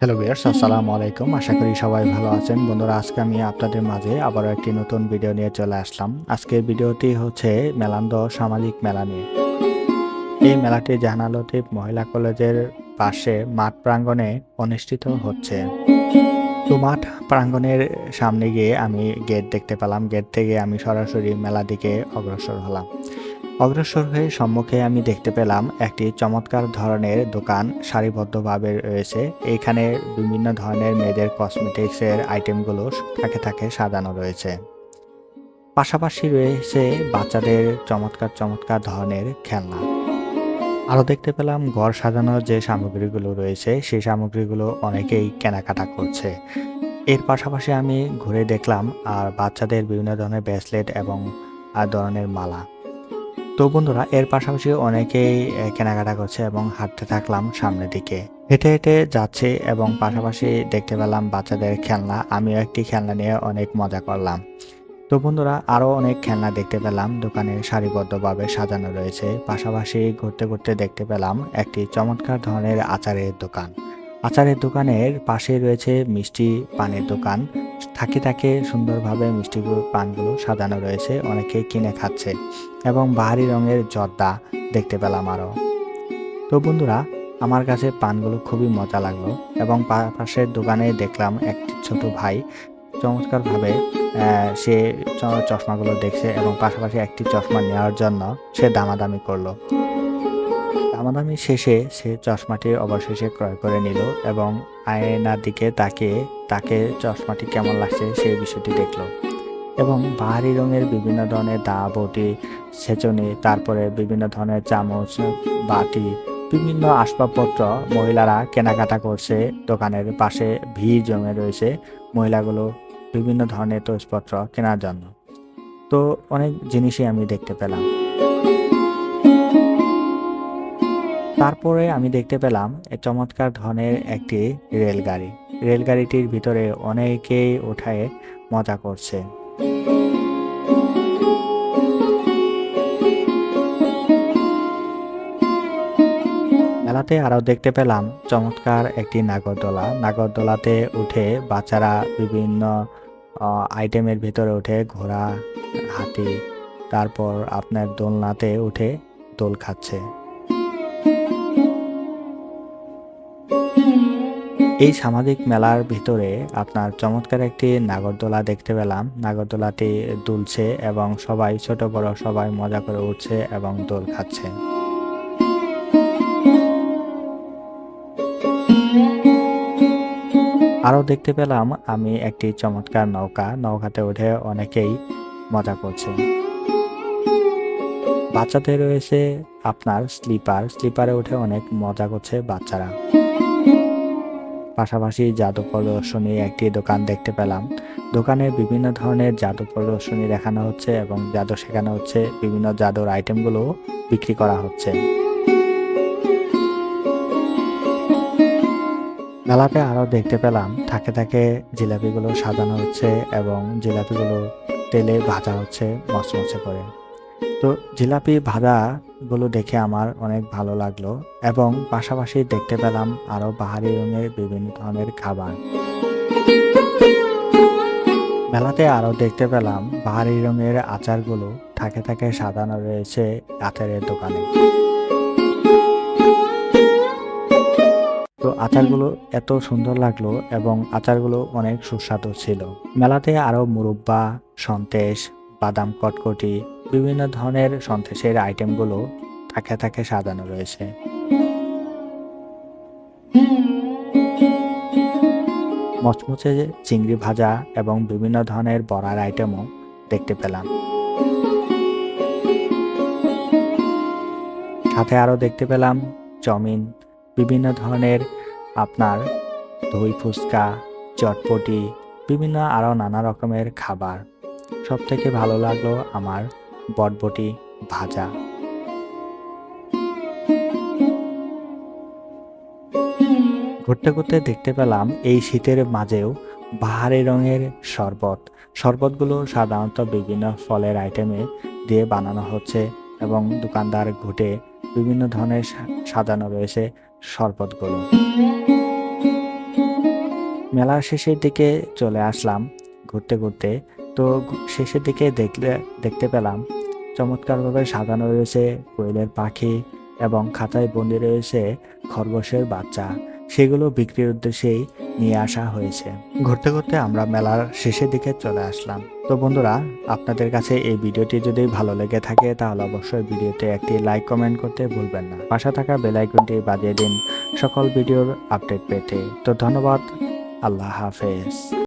Hello viewers আসসালামু আলাইকুম। আশা করি সবাই ভালো আছেন। বন্ধুরা, আজকে আমি আপনাদের মাঝে আবারও একটি নতুন ভিডিও নিয়ে চলে আসলাম। আজকের ভিডিওটি হচ্ছে মেলান্দ সামাজিক মেলা নিয়ে। এই মেলাটি জাহানালতীপ মহিলা কলেজের পাশে মাঠ প্রাঙ্গণে অনুষ্ঠিত হচ্ছে। তো মাঠ প্রাঙ্গণের সামনে গিয়ে আমি গেট দেখতে পেলাম। গেট থেকে আমি সরাসরি মেলা দিকে অগ্রসর হলাম। অগ্রসর হয়ে সম্মুখে আমি দেখতে পেলাম একটি চমৎকার ধরনের দোকান সারিবদ্ধভাবে রয়েছে। এখানে বিভিন্ন ধরনের মেয়েদের কসমেটিক্সের আইটেমগুলো থাকে থাকে সাজানো রয়েছে। পাশাপাশি রয়েছে বাচ্চাদের চমৎকার চমৎকার ধরনের খেলনা। আরও দেখতে পেলাম ঘর সাজানোর যে সামগ্রীগুলো রয়েছে, সেই সামগ্রীগুলো অনেকেই কেনাকাটা করছে। এর পাশাপাশি আমি ঘুরে দেখলাম আর বাচ্চাদের বিভিন্ন ধরনের ব্রেসলেট এবং ধরনের মালা। তো বন্ধুরা, এর পাশাপাশি অনেকেই কেনাকাটা করছে এবং হাঁটতে থাকলাম সামনের দিকে। হেঁটে হেঁটে যাচ্ছে এবং পাশাপাশি দেখতে পেলাম বাচ্চাদের খেলনা। আমিও একটি খেলনা নিয়ে অনেক মজা করলাম। তো বন্ধুরা, আরও অনেক খেলনা দেখতে পেলাম। দোকানে সারিবদ্ধভাবে সাজানো রয়েছে। পাশাপাশি ঘুরতে ঘুরতে দেখতে পেলাম একটি চমৎকার ধরনের আচারের দোকান। আচারের দোকানের পাশে রয়েছে মিষ্টি পানের দোকান। থাকে থাকে সুন্দরভাবে মিষ্টি পানগুলো সাজানো রয়েছে, অনেকে কিনে খাচ্ছে এবং বাহারি রঙের জর্দা দেখতে পেলাম আরও। তো বন্ধুরা, আমার কাছে পানগুলো খুবই মজা লাগল এবং পাশের দোকানে দেখলাম একটি ছোট ভাই চমৎকারভাবে সে চশমাগুলো দেখছে এবং পাশাপাশি একটি চশমা নেওয়ার জন্য সে দামাদামি করল। দামাদামি শেষে সে চশমাটি অবশেষে ক্রয় করে নিল এবং আয়নার দিকে তাকিয়ে তাকে চশমাটি কেমন লাগছে সেই বিষয়টি দেখল এবং বাহারি রঙের বিভিন্ন ধরনের দা, বটি, সেচনি, তারপরে বিভিন্ন ধরনের চামচ, বাটি, বিভিন্ন আসবাবপত্র মহিলারা কেনাকাটা করছে। দোকানের পাশে ভিড় জমে রয়েছে মহিলাগুলো বিভিন্ন ধরনের তোষপত্র কেনার জন্য। তো অনেক জিনিসই আমি দেখতে পেলাম। তারপরে আমি দেখতে পেলাম চমৎকার ধরনের একটি রেলগাড়ি। রেলগাড়িটির ভিতরে অনেকেই ওঠায় মজা করছে। মেলাতে আরও দেখতে পেলাম চমৎকার একটি নাগরদোলা। নাগরদোলাতে উঠে বাচ্চারা বিভিন্ন আইটেমের ভিতরে উঠে ঘোড়া, হাতি, তারপর আপনার দোলনাতে উঠে দোল খাচ্ছে। এই সামাজিক মেলার ভিতরে আপনার চমৎকার একটি নাগরদোলা দেখতে পেলাম। নাগরদোলাটি দুলছে এবং সবাই, ছোট, বড় সবাই মজা করে উঠছে এবং দোল খাচ্ছে। আরও দেখতে পেলাম, আমি একটি চমৎকার নৌকা। নৌকাতে উঠে অনেকেই মজা করছে। বাচ্চাদের রয়েছে আপনার স্লিপার। স্লিপারে উঠে অনেক মজা করছে বাচ্চারা। পাশাপাশি জাদু প্রদর্শনী একটি দোকান দেখতে পেলাম। দোকানে বিভিন্ন ধরনের জাদু প্রদর্শনী দেখানো হচ্ছে এবং জাদু শেখানো হচ্ছে। বিভিন্ন জাদুর আইটেমগুলো বিক্রি করা হচ্ছে। মেলাতে আরও দেখতে পেলাম, থাকে থাকে জিলাপিগুলো সাজানো হচ্ছে এবং জিলাপিগুলো তেলে ভাজা হচ্ছে মচমচে করে। তো জিলাপি ভাজাগুলো দেখে আমার অনেক ভালো লাগল এবং পাশাপাশি দেখতে পেলাম আরও বাহারি রঙের বিভিন্ন ধরনের খাবার। মেলাতে আরও দেখতে পেলাম বাহারি রঙের আচারগুলো থাকে থাকে সাজানো রয়েছে আচারের দোকানে। তো আচারগুলো এত সুন্দর লাগল এবং আচারগুলো অনেক সুস্বাদু ছিল। মেলাতে আরও মুরব্বা, সন্তেশ, বাদাম কটকটি বিভিন্ন ধরনের সন্তেশের আইটেমগুলো থাকে থাকে সাজানো রয়েছে। মচমচে চিংড়ি ভাজা এবং বিভিন্ন ধরনের বড়ার আইটেমও দেখতে পেলাম। সাথে আরও দেখতে পেলাম চাউমিন, বিভিন্ন ধরনের আপনার দই, ফুচকা, চটপটি, বিভিন্ন আরও নানা রকমের খাবার। সব থেকে ভালো লাগল আমার বটবটি ভাজা। ঘুরতে ঘুরতে দেখতে পেলাম এই শীতের মাঝেও বাহারি রঙের শরবত। শরবতগুলো সাধারণত বিভিন্ন ফলের আইটেমে দিয়ে বানানো হচ্ছে এবং দোকানদার ঘুটে বিভিন্ন ধরনের সাজানো রয়েছে শরবতগুলো। মেলার শেষের দিকে চলে আসলাম ঘুরতে ঘুরতে তো শেষের দিকে দেখলে, দেখতে পেলাম চমৎকারভাবে সাজানো রয়েছে কোয়েলের পাখি এবং খাঁচায় বন্দি রয়েছে খরগোশের বাচ্চা। সেগুলো বিক্রির উদ্দেশ্যেই নিয়ে আসা হয়েছে। ঘুরতে ঘুরতে আমরা মেলার শেষের দিকে চলে আসলাম। তো বন্ধুরা, আপনাদের কাছে এই ভিডিওটি যদি ভালো লেগে থাকে, তাহলে অবশ্যই ভিডিওতে একটি লাইক কমেন্ট করতে ভুলবেন না। পাশে থাকা বেল আইকনটি বাজিয়ে দিন সকল ভিডিওর আপডেট পেতে। তো ধন্যবাদ। আল্লাহ হাফেজ।